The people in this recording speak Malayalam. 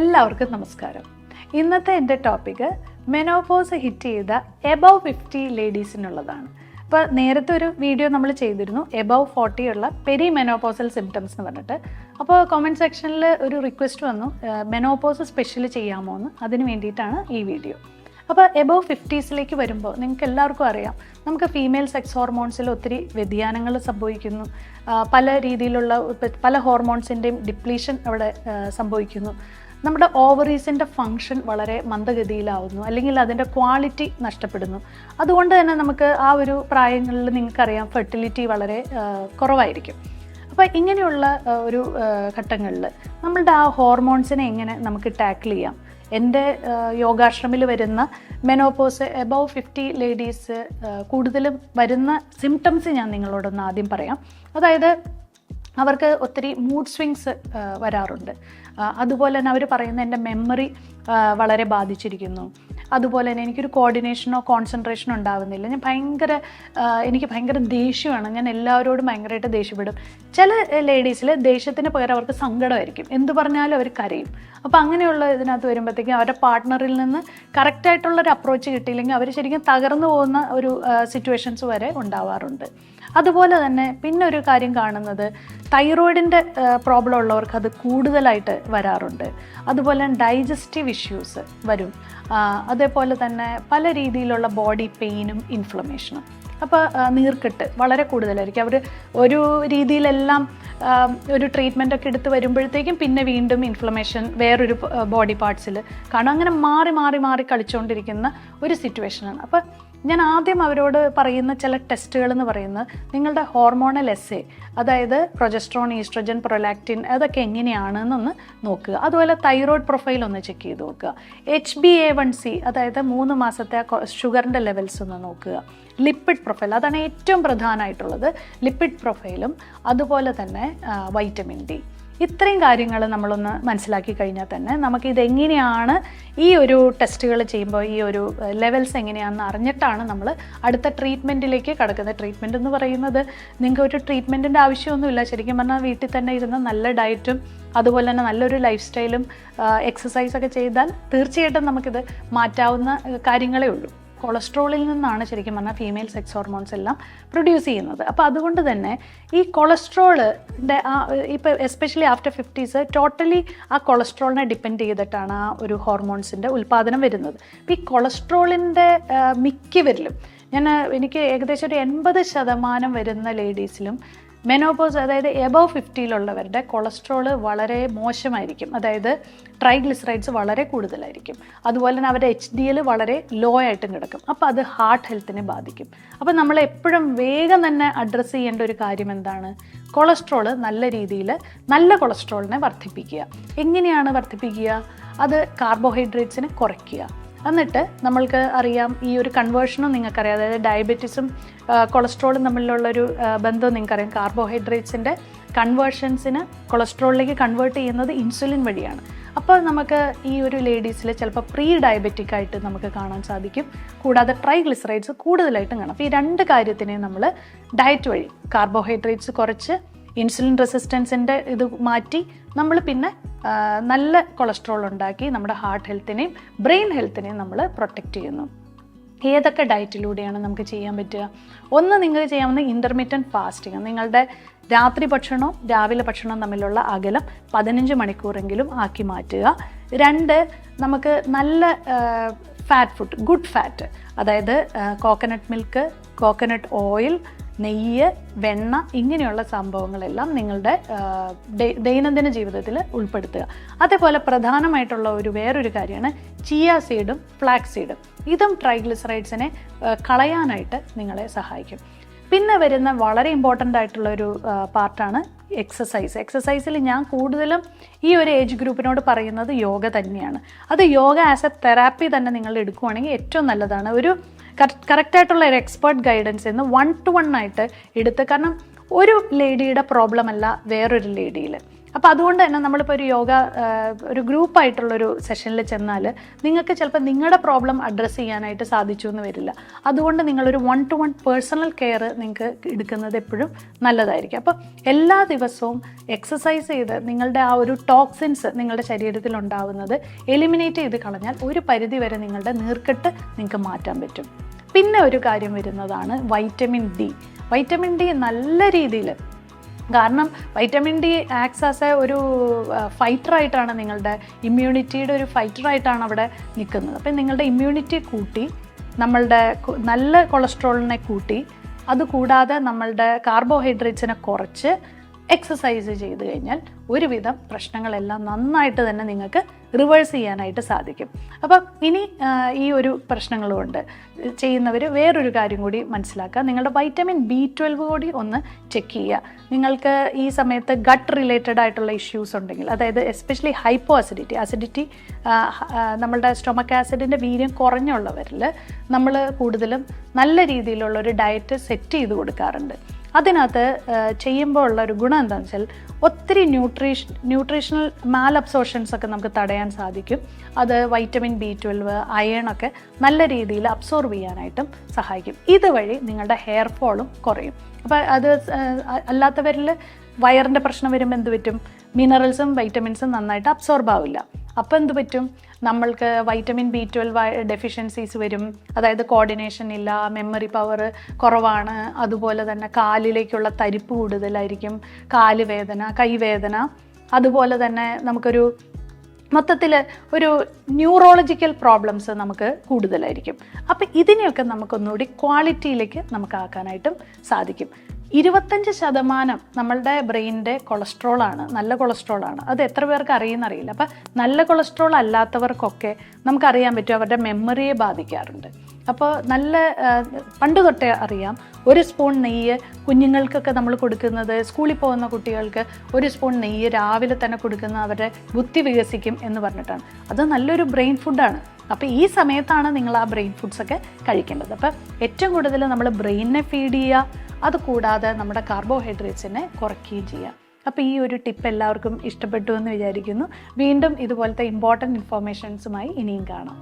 എല്ലാവർക്കും നമസ്കാരം. ഇന്നത്തെ എന്റെ ടോപ്പിക് മെനോപോസ് ഹിറ്റ് ചെയ്ത എബവ് ഫിഫ്റ്റി ലേഡീസിനുള്ളതാണ് അപ്പോൾ നേരത്തെ ഒരു വീഡിയോ നമ്മൾ ചെയ്തിരുന്നു എബവ് ഫോർട്ടി ഉള്ള പെരി മെനോപോസൽ സിംറ്റംസ് എന്ന് പറഞ്ഞിട്ട്. അപ്പോൾ കമന്റ് സെക്ഷനിൽ ഒരു റിക്വസ്റ്റ് വന്നു മെനോപോസ് സ്പെഷ്യൽ ചെയ്യാമോ എന്ന്. അതിന് വേണ്ടിയിട്ടാണ് ഈ വീഡിയോ അപ്പോൾ എബവ് ഫിഫ്റ്റീസിലേക്ക് വരുമ്പോൾ നിങ്ങൾക്ക് എല്ലാവർക്കും അറിയാം നമുക്ക് ഫീമെയിൽ സെക്സ് ഹോർമോൺസിൽ ഒത്തിരി വ്യതിയാനങ്ങൾ സംഭവിക്കുന്നു. പല രീതിയിലുള്ള പല ഹോർമോൺസിന്റെയും ഡിപ്ലീഷൻ അവിടെ സംഭവിക്കുന്നു. നമ്മുടെ ഓവറീസിന്റെ ഫങ്ഷൻ വളരെ മന്ദഗതിയിലാവുന്നു അല്ലെങ്കിൽ അതിന്റെ ക്വാളിറ്റി നഷ്ടപ്പെടുന്നു. അതുകൊണ്ട് തന്നെ നമുക്ക് ആ ഒരു പ്രായങ്ങളിൽ നിങ്ങൾക്കറിയാം ഫെർട്ടിലിറ്റി വളരെ കുറവായിരിക്കും. അപ്പോൾ ഇങ്ങനെയുള്ള ഒരു ഘട്ടങ്ങളിൽ നമ്മളുടെ ആ ഹോർമോൺസിനെ എങ്ങനെ നമുക്ക് ടാക്കിൾ ചെയ്യാം? എന്റെ യോഗാശ്രമിൽ വരുന്ന മെനോപോസ് എബവ് ഫിഫ്റ്റി ലേഡീസ് കൂടുതലും വരുന്ന സിംറ്റംസ് ഞാൻ നിങ്ങളോടൊന്ന് ആദ്യം പറയാം. അതായത് അവർക്ക് ഒത്തിരി മൂഡ് സ്വിങ്സ് വരാറുണ്ട്. അതുപോലെ തന്നെ അവർ പറയുന്ന എന്റെ മെമ്മറി വളരെ ബാധിച്ചിരിക്കുന്നു. അതുപോലെ തന്നെ എനിക്കൊരു കോർഡിനേഷനോ കോൺസെൻട്രേഷനോ ഉണ്ടാവുന്നില്ല. ഞാൻ ഭയങ്കര എനിക്ക് ഭയങ്കര ദേഷ്യമാണ്. ഞാൻ എല്ലാവരോടും ഭയങ്കരമായിട്ട് ദേഷ്യപ്പെടും. ചില ലേഡീസിൽ ദേഷ്യത്തിന് പകരം അവർക്ക് സങ്കടമായിരിക്കും. എന്ത് പറഞ്ഞാലും അവർ കരയും. അപ്പോൾ അങ്ങനെയുള്ള ഇതിനകത്ത് വരുമ്പോഴത്തേക്കും അവരുടെ പാർട്ട്ണറിൽ നിന്ന് കറക്റ്റായിട്ടുള്ളൊരു അപ്രോച്ച് കിട്ടിയില്ലെങ്കിൽ അവർ ശരിക്കും തകർന്നു പോകുന്ന ഒരു സിറ്റുവേഷൻസ് വരെ ഉണ്ടാവാറുണ്ട്. അതുപോലെ തന്നെ പിന്നെ ഒരു കാര്യം കാണുന്നത് തൈറോയിഡിന്റെ പ്രോബ്ലം ഉള്ളവർക്ക് അത് കൂടുതലായിട്ട് വരാറുണ്ട്. അതുപോലെ ഡൈജസ്റ്റീവ് ഇഷ്യൂസ് വരും. അതേപോലെ തന്നെ പല രീതിയിലുള്ള ബോഡി പെയിനും ഇൻഫ്ലമേഷനും അപ്പോൾ നീർക്കെട്ട് വളരെ കൂടുതലായിരിക്കും. അവർ ഒരു രീതിയിലെല്ലാം ഒരു ട്രീറ്റ്മെന്റ് ഒക്കെ എടുത്ത് വരുമ്പോഴത്തേക്കും പിന്നെ വീണ്ടും ഇൻഫ്ലമേഷൻ വേറൊരു ബോഡി പാർട്സിൽ കാണും. അങ്ങനെ മാറി മാറി മാറി കളിച്ചുകൊണ്ടിരിക്കുന്ന ഒരു സിറ്റുവേഷനാണ് അപ്പോൾ ഞാൻ ആദ്യം അവരോട് പറയുന്ന ചില ടെസ്റ്റുകൾ എന്ന് പറയുന്നത് നിങ്ങളുടെ ഹോർമോണൽ എസ് എ അതായത് പ്രൊജസ്ട്രോൺ ഈസ്ട്രജൻ പ്രൊലാക്റ്റിൻ അതൊക്കെ എങ്ങനെയാണ് എന്നൊന്ന് നോക്കുക. അതുപോലെ തൈറോയ്ഡ് പ്രൊഫൈൽ ഒന്ന് ചെക്ക് ചെയ്ത് നോക്കുക. H B A one C അതായത് മൂന്ന് മാസത്തെ ഷുഗറിന്റെ ലെവൽസ് ഒന്ന് നോക്കുക. ലിപ്പിഡ് പ്രൊഫൈൽ അതാണ് ഏറ്റവും പ്രധാനമായിട്ടുള്ളത്. ലിപ്പിഡ് പ്രൊഫൈലും അതുപോലെ തന്നെ വൈറ്റമിൻ ഡി ഇത്രയും കാര്യങ്ങൾ നമ്മളൊന്ന് മനസ്സിലാക്കി കഴിഞ്ഞാൽ തന്നെ നമുക്ക് ഇതെങ്ങനെയാണ് ഈ ഒരു ടെസ്റ്റുകൾ ചെയ്യുമ്പോൾ ഈ ഒരു ലെവൽസ് എങ്ങനെയാണെന്ന് അറിഞ്ഞിട്ടാണ് നമ്മൾ അടുത്ത ട്രീറ്റ്മെന്റിലേക്ക് കടക്കുന്നത്. ട്രീറ്റ്മെന്റ് എന്ന് പറയുന്നത് നിങ്ങൾക്ക് ഒരു ട്രീറ്റ്മെന്റിന്റെ ആവശ്യമൊന്നുമില്ല. ശരിക്കും പറഞ്ഞാൽ വീട്ടിൽ തന്നെ ഇരുന്ന് നല്ല ഡയറ്റും അതുപോലെ തന്നെ നല്ലൊരു ലൈഫ് സ്റ്റൈലും എക്സസൈസൊക്കെ ചെയ്താൽ തീർച്ചയായിട്ടും നമുക്കിത് മാറ്റാവുന്ന കാര്യങ്ങളേ ഉള്ളൂ. കൊളസ്ട്രോളിൽ നിന്നാണ് ശരിക്കും പറഞ്ഞാൽ ഫീമെയിൽ സെക്സ് ഹോർമോൺസ് എല്ലാം പ്രൊഡ്യൂസ് ചെയ്യുന്നത്. അപ്പോൾ അതുകൊണ്ട് തന്നെ ഈ കൊളസ്ട്രോളിന്റെ ആ ഇപ്പോൾ എസ്പെഷ്യലി ആഫ്റ്റർ ഫിഫ്റ്റീസ് ടോട്ടലി ആ കൊളസ്ട്രോളിനെ ഡിപ്പെൻഡ് ചെയ്തിട്ടാണ് ആ ഒരു ഹോർമോൺസിന്റെ ഉൽപ്പാദനം വരുന്നത്. അപ്പോൾ ഈ കൊളസ്ട്രോളിന്റെ മിക്കവരിലും ഞാൻ എനിക്ക് ഏകദേശം ഒരു എൺപത് ശതമാനം വരുന്ന ലേഡീസിലും മെനോപോസ് അതായത് എബവ് ഫിഫ്റ്റിയിലുള്ളവരുടെ കൊളസ്ട്രോൾ വളരെ മോശമായിരിക്കും. അതായത് ട്രൈഗ്ലിസറൈഡ്സ് വളരെ കൂടുതലായിരിക്കും. അതുപോലെ തന്നെ അവരുടെ എച്ച് ഡി എൽ വളരെ ലോ ആയിട്ടും കിടക്കും. അപ്പോൾ അത് ഹാർട്ട് ഹെൽത്തിനെ ബാധിക്കും. അപ്പോൾ നമ്മൾ എപ്പോഴും വേഗം തന്നെ അഡ്രസ്സ് ചെയ്യേണ്ട ഒരു കാര്യം എന്താണ്? കൊളസ്ട്രോൾ നല്ല രീതിയിൽ നല്ല കൊളസ്ട്രോളിനെ വർദ്ധിപ്പിക്കുക. എങ്ങനെയാണ് വർദ്ധിപ്പിക്കുക? അത് കാർബോഹൈഡ്രേറ്റ്സിനെ കുറയ്ക്കുക. എന്നിട്ട് നമ്മൾക്ക് അറിയാം ഈ ഒരു കൺവേർഷനും നിങ്ങൾക്കറിയാം. അതായത് ഡയബറ്റിസും കൊളസ്ട്രോളും തമ്മിലുള്ളൊരു ബന്ധം നിങ്ങൾക്കറിയാം. കാർബോഹൈഡ്രേറ്റ്സിന്റെ കൺവേർഷൻസിന് കൊളസ്ട്രോളിലേക്ക് കൺവേർട്ട് ചെയ്യുന്നത് ഇൻസുലിൻ വഴിയാണ്. അപ്പോൾ നമുക്ക് ഈ ഒരു ലേഡീസിൽ ചിലപ്പോൾ പ്രീ ഡയബറ്റിക് ആയിട്ട് നമുക്ക് കാണാൻ സാധിക്കും. കൂടാതെ ട്രൈഗ്ലിസറൈഡ്സ് കൂടുതലായിട്ടും കാണാം. അപ്പോൾ ഈ രണ്ട് കാര്യത്തിനെ നമ്മൾ ഡയറ്റ് വഴി കാർബോഹൈഡ്രേറ്റ്സ് കുറച്ച് ഇൻസുലിൻ റെസിസ്റ്റൻസിന്റെ ഇത് മാറ്റി നമ്മൾ പിന്നെ നല്ല കൊളസ്ട്രോൾ ഉണ്ടാക്കി നമ്മുടെ ഹാർട്ട് ഹെൽത്തിനെയും ബ്രെയിൻ ഹെൽത്തിനെയും നമ്മൾ പ്രൊട്ടക്റ്റ് ചെയ്യുന്നു. ഏതൊക്കെ ഡയറ്റിലൂടെയാണ് നമുക്ക് ചെയ്യാൻ പറ്റുക? ഒന്ന് നിങ്ങൾ ചെയ്യാവുന്ന ഇന്റർമീഡിയന്റ് ഫാസ്റ്റിംഗ് നിങ്ങളുടെ രാത്രി ഭക്ഷണവും രാവിലെ ഭക്ഷണവും തമ്മിലുള്ള അകലം പതിനഞ്ച് മണിക്കൂറെങ്കിലും ആക്കി മാറ്റുക. രണ്ട് നമുക്ക് നല്ല ഫാറ്റ് ഫുഡ് ഗുഡ് ഫാറ്റ് അതായത് കോക്കനട്ട് മിൽക്ക് കോക്കനട്ട് ഓയിൽ നെയ്യ് വെണ്ണ ഇങ്ങനെയുള്ള സംഭവങ്ങളെല്ലാം നിങ്ങളുടെ ദൈനംദിന ജീവിതത്തിൽ ഉൾപ്പെടുത്തുക. അതേപോലെ പ്രധാനമായിട്ടുള്ള ഒരു വേറൊരു കാര്യമാണ് ചിയ സീഡും ഫ്ലാക്സ് സീഡും. ഇതും ട്രൈഗ്ലിസറൈഡ്സിനെ കളയാനായിട്ട് നിങ്ങളെ സഹായിക്കും. പിന്നെ വരുന്ന വളരെ ഇമ്പോർട്ടന്റ് ആയിട്ടുള്ള ഒരു പാർട്ടാണ് എക്സസൈസ്. എക്സസൈസിൽ ഞാൻ കൂടുതലും ഈ ഒരു ഏജ് ഗ്രൂപ്പിനോട് പറയുന്നത് യോഗ തന്നെയാണ്. അത് യോഗ ആസ് എ തെറാപ്പി തന്നെ നിങ്ങൾ എടുക്കുവാണെങ്കിൽ ഏറ്റവും നല്ലതാണ്. ഒരു കറക്റ്റായിട്ടുള്ള ഒരു എക്സ്പേർട്ട് ഗൈഡൻസ് എന്ന് വൺ ടു വൺ ആയിട്ട് എടുത്ത്. കാരണം ഒരു ലേഡിയുടെ പ്രോബ്ലം അല്ല വേറൊരു ലേഡിയിൽ അപ്പോൾ അതുകൊണ്ട് തന്നെ നമ്മളിപ്പോൾ ഒരു യോഗ ഒരു ഗ്രൂപ്പായിട്ടുള്ളൊരു സെഷനിൽ ചെന്നാൽ നിങ്ങൾക്ക് ചിലപ്പോൾ നിങ്ങളുടെ പ്രോബ്ലം അഡ്രസ്സ് ചെയ്യാനായിട്ട് സാധിച്ചു എന്ന് വരില്ല. അതുകൊണ്ട് നിങ്ങളൊരു one to one personal care നിങ്ങൾക്ക് എടുക്കുന്നത് എപ്പോഴും നല്ലതായിരിക്കും. അപ്പോൾ എല്ലാ ദിവസവും എക്സസൈസ് ചെയ്ത് നിങ്ങളുടെ ആ ഒരു ടോക്സിൻസ് നിങ്ങളുടെ ശരീരത്തിൽ ഉണ്ടാവുന്നത് എലിമിനേറ്റ് ചെയ്ത് കളഞ്ഞാൽ ഒരു പരിധി വരെ നിങ്ങളുടെ നീർക്കെട്ട് നിങ്ങൾക്ക് മാറ്റാൻ പറ്റും. പിന്നെ ഒരു കാര്യം വരുന്നതാണ് വൈറ്റമിൻ ഡി. വൈറ്റമിൻ ഡി നല്ല രീതിയിൽ കാരണം vitamin D acts as a ഒരു ഫൈറ്ററായിട്ടാണ് നിങ്ങളുടെ ഇമ്മ്യൂണിറ്റിയുടെ ഒരു ഫൈറ്ററായിട്ടാണ് അവിടെ നിൽക്കുന്നത്. അപ്പം നിങ്ങളുടെ ഇമ്മ്യൂണിറ്റി കൂട്ടി നമ്മളുടെ നല്ല കൊളസ്ട്രോളിനെ കൂട്ടി അതുകൂടാതെ നമ്മളുടെ കാർബോഹൈഡ്രേറ്റ്സിനെ കുറച്ച് എക്സസൈസ് ചെയ്ത് കഴിഞ്ഞാൽ ഒരുവിധം പ്രശ്നങ്ങളെല്ലാം നന്നായിട്ട് തന്നെ നിങ്ങൾക്ക് റിവേഴ്സ് ചെയ്യാനായിട്ട് സാധിക്കും. അപ്പോൾ ഇനി ഈ ഒരു പ്രശ്നങ്ങളുമുണ്ട് ചെയ്യുന്നവർ വേറൊരു കാര്യം കൂടി മനസ്സിലാക്കുക. നിങ്ങളുടെ വൈറ്റമിൻ ബി ട്വൽവ് കൂടി ഒന്ന് ചെക്ക് ചെയ്യുക. നിങ്ങൾക്ക് ഈ സമയത്ത് ഗട്ട് റിലേറ്റഡ് ആയിട്ടുള്ള ഇഷ്യൂസ് ഉണ്ടെങ്കിൽ അതായത് എസ്പെഷ്യലി ഹൈപ്പോ അസിഡിറ്റി അസിഡിറ്റി നമ്മളുടെ സ്റ്റൊമക് ആസിഡിന്റെ വീര്യം കുറഞ്ഞുള്ളവരിൽ നമ്മൾ കൂടുതലും നല്ല രീതിയിലുള്ള ഒരു ഡയറ്റ് സെറ്റ് ചെയ്ത് കൊടുക്കാറുണ്ട്. അതിനകത്ത് ചെയ്യുമ്പോൾ ഉള്ള ഒരു ഗുണം എന്താണെന്ന് വെച്ചാൽ ഒത്തിരി ന്യൂട്രീഷൻ ന്യൂട്രീഷണൽ മാൽ അബ്സോർഷൻസ് ഒക്കെ നമുക്ക് തടയാൻ സാധിക്കും. അത് വൈറ്റമിൻ ബി ട്വൽവ് അയൺ ഒക്കെ നല്ല രീതിയിൽ അബ്സോർവ് ചെയ്യാനായിട്ടും സഹായിക്കും. ഇതുവഴി നിങ്ങളുടെ ഹെയർ ഫോളും കുറയും. അപ്പോൾ അത് അല്ലാത്തവരിൽ വയറിന്റെ പ്രശ്നം വരുമ്പോൾ എന്ത് പറ്റും? മിനറൽസും വൈറ്റമിൻസും നന്നായിട്ട് അബ്സോർബ് ആവില്ല. അപ്പോൾ എന്ത് പറ്റും? നമ്മൾക്ക് വൈറ്റമിൻ ബി ട്വൽവ് ഡെഫിഷ്യൻസീസ് വരും. അതായത് കോർഡിനേഷൻ ഇല്ല മെമ്മറി പവർ കുറവാണ്. അതുപോലെ തന്നെ കാലിലേക്കുള്ള തരിപ്പ് കൂടുതലായിരിക്കും. കാൽ വേദന കൈവേദന. അതുപോലെ തന്നെ നമുക്കൊരു മൊത്തത്തിൽ ഒരു ന്യൂറോളജിക്കൽ പ്രോബ്ലംസ് നമുക്ക് കൂടുതലായിരിക്കും. അപ്പം ഇതിനെയൊക്കെ നമുക്കൊന്നുകൂടി ക്വാളിറ്റിയിലേക്ക് നമുക്ക് ആക്കാനായിട്ടും സാധിക്കും. ഇരുപത്തഞ്ച് ശതമാനം നമ്മളുടെ ബ്രെയിനിന്റെ കൊളസ്ട്രോളാണ് നല്ല കൊളസ്ട്രോൾ ആണ്. അത് എത്ര പേർക്ക് അറിയുന്നറിയില്ല അപ്പം നല്ല കൊളസ്ട്രോൾ അല്ലാത്തവർക്കൊക്കെ നമുക്കറിയാൻ പറ്റും അവരുടെ മെമ്മറിയെ ബാധിക്കാറുണ്ട്. അപ്പോൾ നല്ല പണ്ട് തൊട്ടേ അറിയാം ഒരു സ്പൂൺ നെയ്യ് കുഞ്ഞുങ്ങൾക്കൊക്കെ നമ്മൾ കൊടുക്കുന്നത് സ്കൂളിൽ പോകുന്ന കുട്ടികൾക്ക് ഒരു സ്പൂൺ നെയ്യ് രാവിലെ തന്നെ കൊടുക്കുന്ന അവരുടെ ബുദ്ധി വികസിക്കും എന്ന് പറഞ്ഞിട്ടാണ്. അത് നല്ലൊരു ബ്രെയിൻ ഫുഡാണ് അപ്പോൾ ഈ സമയത്താണ് നിങ്ങൾ ആ ബ്രെയിൻ ഫുഡ്സൊക്കെ കഴിക്കേണ്ടത്. അപ്പോൾ ഏറ്റവും കൂടുതൽ നമ്മൾ ബ്രെയിനിനെ ഫീഡ് ചെയ്യുക അതുകൂടാതെ നമ്മുടെ കാർബോഹൈഡ്രേറ്റ്സിനെ കുറയ്ക്കുകയും ചെയ്യാം. അപ്പോൾ ഈ ഒരു ടിപ്പ് എല്ലാവർക്കും ഇഷ്ടപ്പെട്ടു എന്ന് വിചാരിക്കുന്നു. വീണ്ടും ഇതുപോലത്തെ ഇമ്പോർട്ടന്റ് ഇൻഫോർമേഷൻസുമായി ഇനിയും കാണാം.